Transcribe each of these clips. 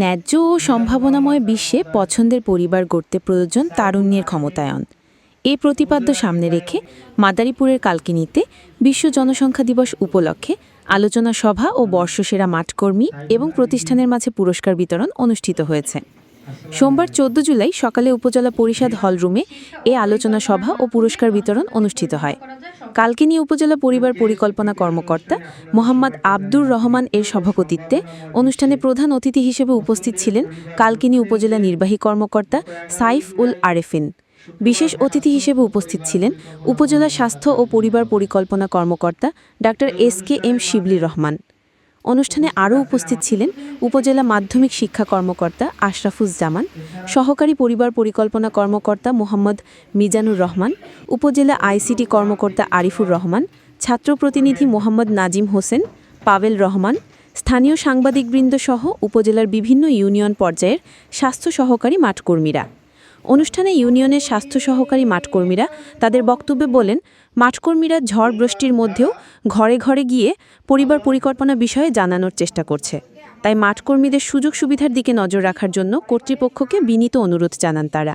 ন্যায্য ও সম্ভাবনাময় বিশ্বে পছন্দের পরিবার গড়তে প্রয়োজন তারুণ্যের ক্ষমতায়ন। এই প্রতিপাদ্য সামনে রেখে মাদারীপুরের কালকিনিতে বিশ্ব জনসংখ্যা দিবস উপলক্ষে আলোচনা সভা ও বর্ষসেরা মাঠকর্মী এবং প্রতিষ্ঠানের মাঝে পুরস্কার বিতরণ অনুষ্ঠিত হয়েছে। সোমবার চোদ্দ জুলাই সকালে উপজেলা পরিষদ হলরুমে এ আলোচনা সভা ও পুরস্কার বিতরণ অনুষ্ঠিত হয়। কালকিনি উপজেলা পরিবার পরিকল্পনা কর্মকর্তা মোহাম্মদ আব্দুর রহমান এর সভাপতিত্বে অনুষ্ঠানে প্রধান অতিথি হিসেবে উপস্থিত ছিলেন কালকিনি উপজেলা নির্বাহী কর্মকর্তা সাইফ উল আরেফিন। বিশেষ অতিথি হিসেবে উপস্থিত ছিলেন উপজেলা স্বাস্থ্য ও পরিবার পরিকল্পনা কর্মকর্তা doctor S K M Shibli Rahman. অনুষ্ঠানে আরও উপস্থিত ছিলেন উপজেলা মাধ্যমিক শিক্ষা কর্মকর্তা আশরাফুজ্জামান, সহকারী পরিবার পরিকল্পনা কর্মকর্তা মোহাম্মদ মিজানুর রহমান, উপজেলা আইসিটি কর্মকর্তা আরিফুর রহমান, ছাত্র প্রতিনিধি মোহাম্মদ নাজিম হোসেন পাভেল রহমান, স্থানীয় সাংবাদিকবৃন্দ সহ উপজেলার বিভিন্ন ইউনিয়ন পর্যায়ের স্বাস্থ্য সহকারী মাঠকর্মীরা। অনুষ্ঠানে ইউনিয়নের স্বাস্থ্য সহকারী মাঠকর্মীরা তাদের বক্তব্যে বলেন, মাঠকর্মীরা ঝড় বৃষ্টির মধ্যেও ঘরে ঘরে গিয়ে পরিবার পরিকল্পনা বিষয়ে জানানোর চেষ্টা করছে। তাই মাঠকর্মীদের সুযোগ সুবিধার দিকে নজর রাখার জন্য কর্তৃপক্ষকে বিনীত অনুরোধ জানান তারা।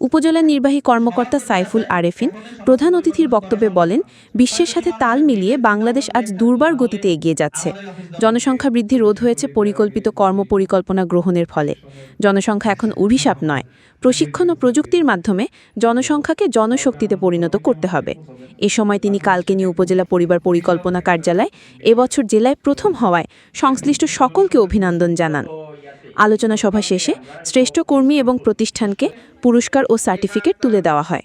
উপজেলা নির্বাহী কর্মকর্তা সাইফুল আরেফিন প্রধান অতিথির বক্তব্যে বলেন, বিশ্বের সাথে তাল মিলিয়ে বাংলাদেশ আজ দুর্বার গতিতে এগিয়ে যাচ্ছে। জনসংখ্যা বৃদ্ধি রোধ হয়েছে পরিকল্পিত কর্মপরিকল্পনা গ্রহণের ফলে। জনসংখ্যা এখন অভিশাপ নয়। প্রশিক্ষণ ও প্রযুক্তির মাধ্যমে জনসংখ্যাকে জনশক্তিতে পরিণত করতে হবে। এ সময় তিনি কালকেনি উপজেলা পরিবার পরিকল্পনা কার্যালয় এবছর জেলায় প্রথম হওয়ায় সংশ্লিষ্ট সকলকে অভিনন্দন জানান। আলোচনা সভা শেষে শ্রেষ্ঠ কর্মী এবং প্রতিষ্ঠানকে পুরস্কার ও সার্টিফিকেট তুলে দেওয়া হয়।